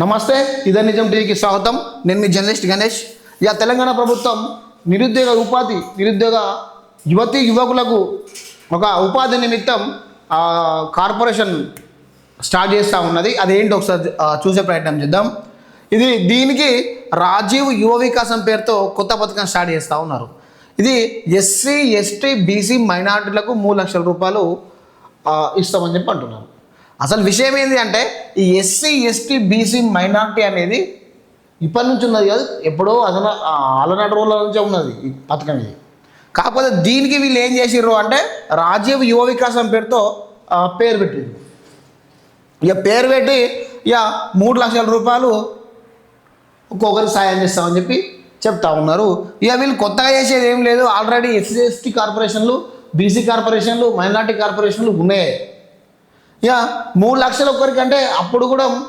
నమస్తే ఇదే నిజం టీవీకి స్వాగతం. నేను మీ జర్నలిస్ట్ గణేష్. ఇక తెలంగాణ ప్రభుత్వం నిరుద్యోగ ఉపాధి నిరుద్యోగ యువతి యువకులకు ఒక ఉపాధి నిమిత్తం కార్పొరేషన్ స్టార్ట్ చేస్తూ ఉన్నది. అదేంటి ఒకసారి చూసే ప్రయత్నం చేద్దాం. ఇది దీనికి రాజీవ్ యువ వికాసం పేరుతో కొత్త పథకం స్టార్ట్ చేస్తూ ఉన్నారు. ఇది ఎస్సీ ఎస్టీ బీసీ మైనార్టీలకు మూడు లక్షల రూపాయలు ఇస్తామని చెప్పి అంటున్నారు. అసలు విషయం ఏంటి అంటే ఈ ఎస్సీ ఎస్టీ బీసీ మైనార్టీ అనేది ఇప్పటి నుంచి ఉన్నది కాదు ఎప్పుడో అదన అలనాటి రోజుల నుంచే ఉన్నది ఈ పథకం ఇది. కాకపోతే దీనికి వీళ్ళు ఏం చేసిర్రు అంటే రాజీవ్ యువ వికాసం పేరుతో పేరు పెట్టింది ఇక పేరు పెట్టి ఇక మూడు లక్షల రూపాయలు ఒక్కొక్కరికి సాయం చేస్తామని చెప్పి చెప్తా ఉన్నారు. ఇక వీళ్ళు కొత్తగా చేసేది ఏం లేదు. ఆల్రెడీ ఎస్సీ ఎస్టీ కార్పొరేషన్లు బీసీ కార్పొరేషన్లు మైనార్టీ కార్పొరేషన్లు ఉన్నాయి. ఇక మూడు లక్షలు ఒక్కరికంటే అప్పుడు కూడా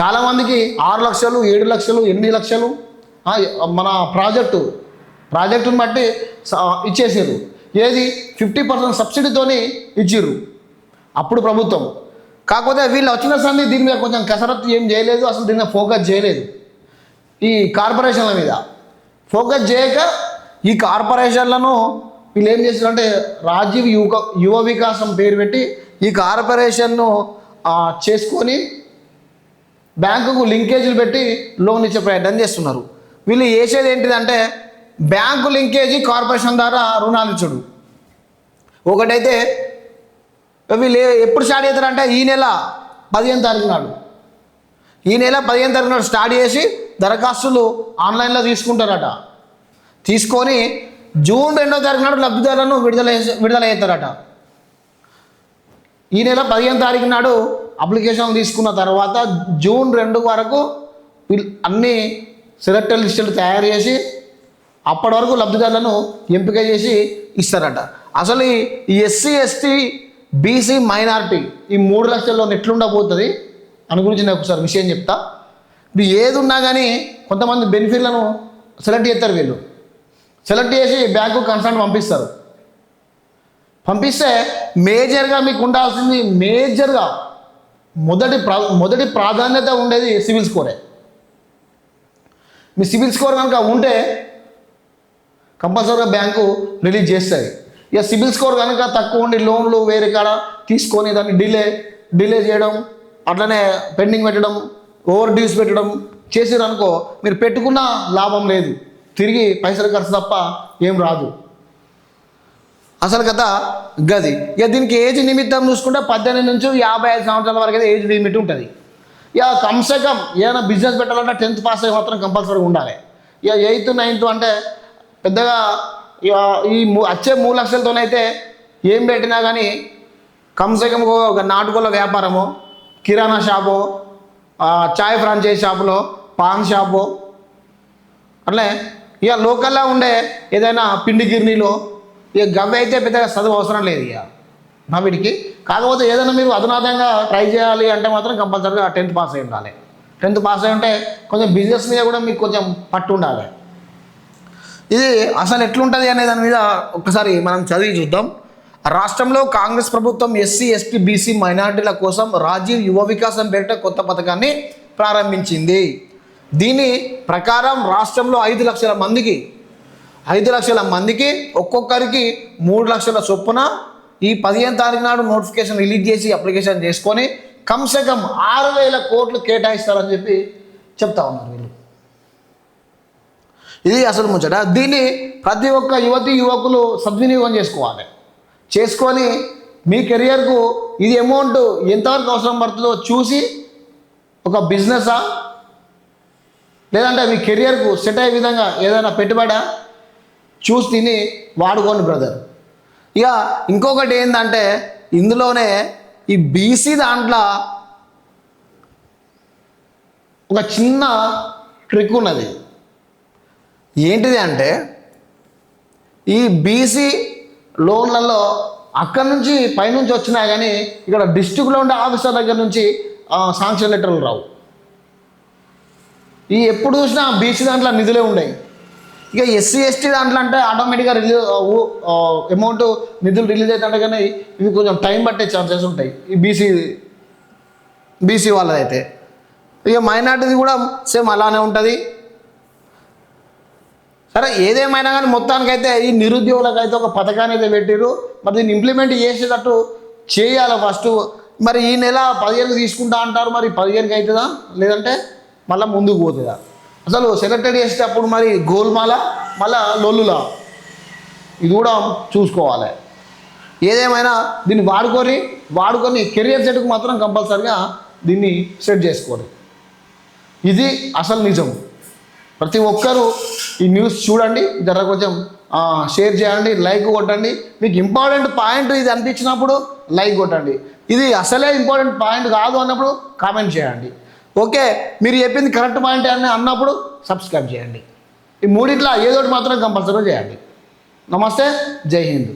చాలామందికి ఆరు లక్షలు ఏడు లక్షలు ఎనిమిది లక్షలు మన ప్రాజెక్టు ప్రాజెక్టుని బట్టి స- ఇచ్చేసారు ఏది? ఫిఫ్టీ పర్సెంట్ సబ్సిడీతోని ఇచ్చిర్రు. అప్పుడు ప్రభుత్వం. కాకపోతే వీళ్ళు వచ్చిన సంది దీని మీద కొంచెం కసరత్తు ఏం చేయలేదు అసలు దీని మీద ఫోకస్ చేయలేదు. ఈ కార్పొరేషన్ల మీద. ఫోకస్ చేయక ఈ కార్పొరేషన్లను వీళ్ళు ఏం చేస్తారంటే రాజీవ్ యువ యువ వికాసం పేరు పెట్టి ఈ కార్పొరేషన్ను చేసుకొని బ్యాంకుకు లింకేజీలు పెట్టి లోన్ ఇచ్చే ప్రయత్నం చేస్తున్నారు. వీళ్ళు చేసేది ఏంటిదంటే బ్యాంకు లింకేజీ కార్పొరేషన్ ద్వారా రుణాలు ఇచ్చుడు. ఒకటైతే వీళ్ళు ఎప్పుడు స్టార్ట్ చేస్తారంటే ఈ నెల పదిహేను తారీఖు నాడు. ఈ నెల పదిహేను తారీఖు నాడు స్టార్ట్ చేసి దరఖాస్తులు ఆన్లైన్లో తీసుకుంటారట. తీసుకొని జూన్ రెండో తారీఖు నాడు లబ్ధిదారులను విడుదల విడుదల చేస్తారట. ఈ నెల పదిహేను తారీఖు నాడు అప్లికేషన్ తీసుకున్న తర్వాత జూన్ రెండు వరకు అన్ని సెలెక్టర్ లిస్టులు తయారు చేసి అప్పటి వరకు లబ్ధిదారులను ఎంపిక చేసి ఇస్తారట. అసలు ఈ ఎస్సీ ఎస్టీ బీసీ మైనారిటీ ఈ మూడు లక్షల్లో ఎట్లుండబోతుంది అని గురించి నేను ఒకసారి విషయం చెప్తా. ఇప్పుడు ఏది ఉన్నా కానీ కొంతమంది బెనిఫిట్లను సెలెక్ట్ చేస్తారు వీళ్ళు. సెలెక్ట్ చేసి బ్యాంకు కన్సల్ట్ పంపిస్తారు. పంపిస్తే మేజర్గా మీకు ఉండాల్సింది మేజర్గా మొదటి ప్రా మొదటి ప్రాధాన్యత ఉండేది సివిల్ స్కోరే. మీ సివిల్ స్కోర్ కనుక ఉంటే కంపల్సరీగా బ్యాంకు రిలీజ్ చేస్తుంది. ఇక సివిల్ స్కోర్ కనుక తక్కువ ఉండి లోన్లు వేరే కాడ తీసుకొని దాన్ని డిలే డిలే చేయడం అట్లనే పెండింగ్ పెట్టడం ఓవర్ డ్యూస్ పెట్టడం చేసారనుకో మీరు పెట్టుకున్న లాభం లేదు. తిరిగి పైసలు ఖర్చు తప్ప ఏం రాదు. అసలు కదా గది. ఇక దీనికి ఏజ్ నిమిత్తం చూసుకుంటే పద్దెనిమిది నుంచి యాభై ఐదు సంవత్సరాల వరకు అయితే ఏజ్ లిమిట్ ఉంటుంది. ఇక కమ్సే కమ్ ఏదైనా బిజినెస్ పెట్టాలంటే టెన్త్ పాస్ అయ్యి మాత్రం కంపల్సరీగా ఉండాలి. ఇక ఎయిత్ నైన్త్ అంటే పెద్దగా ఇక ఈ మూ- వచ్చే మూడు లక్షలతోనైతే ఏం పెట్టినా కానీ కమ్సే కమ్ ఒక నాటుకోళ్ళ వ్యాపారము కిరాణా షాపు చాయ్ ఫ్రాంచైజ్ షాపులో పాన్ షాపు. అట్లే ఇక లోకల్లో ఉండే ఏదైనా పిండి గిర్నీలో ఇక గవ్వ అయితే పెద్దగా చదువు అవసరం లేదు ఇక. మా వీడికి కాకపోతే ఏదైనా మీరు అధునాతంగా ట్రై చేయాలి అంటే మాత్రం కంపల్సరీగా టెన్త్ పాస్ అయి ఉండాలి. టెన్త్ పాస్ అయి ఉంటే కొంచెం బిజినెస్ మీద కూడా మీకు కొంచెం పట్టు ఉండాలి. ఇది అసలు ఎట్లుంటుంది అనే దాని మీద ఒకసారి మనం చదివి చూద్దాం. రాష్ట్రంలో కాంగ్రెస్ ప్రభుత్వం ఎస్సీ ఎస్టీ బీసీ మైనార్టీల కోసం రాజీవ్ యువ వికాసం పేరిట కొత్త పథకాన్ని ప్రారంభించింది. దీని ప్రకారం రాష్ట్రంలో ఐదు లక్షల మందికి ఐదు లక్షల మందికి ఒక్కొక్కరికి మూడు లక్షల చొప్పున ఈ పదిహేను తారీఖు నాడు నోటిఫికేషన్ రిలీజ్ చేసి అప్లికేషన్ చేసుకొని కమ్సే కమ్ ఆరు వేల కోట్లు కేటాయిస్తారని చెప్పి చెప్తా ఉన్నారు వీళ్ళు. ఇది అసలు ముచ్చట. దీన్ని ప్రతి ఒక్క యువతి యువకులు సద్వినియోగం చేసుకోవాలి. చేసుకొని మీ కెరియర్కు ఇది అమౌంట్ ఎంతవరకు అవసరం పడుతుందో చూసి ఒక బిజినెసా లేదంటే మీ కెరియర్కు సెట్ అయ్యే విధంగా ఏదైనా పెట్టుబడా? చూసి తిని వాడుకోండి బ్రదర్ ఇక ఇంకొకటి ఏంటంటే ఇందులోనే ఈ బీసీ దాంట్లో ఒక చిన్న ట్రిక్ ఉన్నది. ఏంటిది అంటే ఈ బీసీ లోన్లలో అక్కడి నుంచి పైనుంచి వచ్చినా కానీ ఇక్కడ డిస్టిక్లో ఉండే ఆఫీసర్ దగ్గర నుంచి శాంక్షన్ లెటర్లు రావు. ఈ ఎప్పుడు చూసినా బీసీ దాంట్లో నిధులే ఉండేవి ఇక ఎస్సీ ఎస్టీ దాంట్లో అంటే ఆటోమేటిక్గా రిలీజ్ అమౌంట్ నిధులు రిలీజ్ అవుతుంటే కానీ ఇవి కొంచెం టైం పట్టే ఛాన్సెస్ ఉంటాయి. ఈ బీసీ బీసీ వాళ్ళదైతే. ఇక మైనార్టీది కూడా సేమ్ అలానే ఉంటుంది. సరే ఏదేమైనా కానీ మొత్తానికైతే ఈ నిరుద్యోగులకు అయితే ఒక పథకాన్ని అయితే పెట్టిర్రు. మరి దీన్ని ఇంప్లిమెంట్ చేసేటట్టు చేయాలి ఫస్ట్ మరి ఈ నెల పదిహేను తీసుకుంటా అంటారు మరి పదిహేనుకి అవుతుందా? లేదంటే మళ్ళీ ముందుకు పోతుందా? అసలు సెలెక్టెడ్ చేసేటప్పుడు మరి గోల్మాల మళ్ళా లొల్లులా? ఇది కూడా చూసుకోవాలి. ఏదేమైనా దీన్ని వాడుకొని వాడుకొని కెరియర్ సెట్కి మాత్రం కంపల్సరిగా దీన్ని సెట్ చేసుకోరు ఇది అసలు నిజం. ప్రతి ఒక్కరూ ఈ న్యూస్ చూడండి జర కొంచెం షేర్ చేయండి లైక్ కొట్టండి. మీకు ఇంపార్టెంట్ పాయింట్ ఇది అనిపించినప్పుడు లైక్ కొట్టండి. ఇది అసలే ఇంపార్టెంట్ పాయింట్ కాదు అన్నప్పుడు కామెంట్ చేయండి. ఓకే మీరు చెప్పింది కరెక్ట్ పాయింట్ అని అన్నప్పుడు సబ్స్క్రైబ్ చేయండి. ఈ మూడిట్లో ఏదో ఒకటి మాత్రం కంపల్సరీ చేయండి. నమస్తే జై హింద్.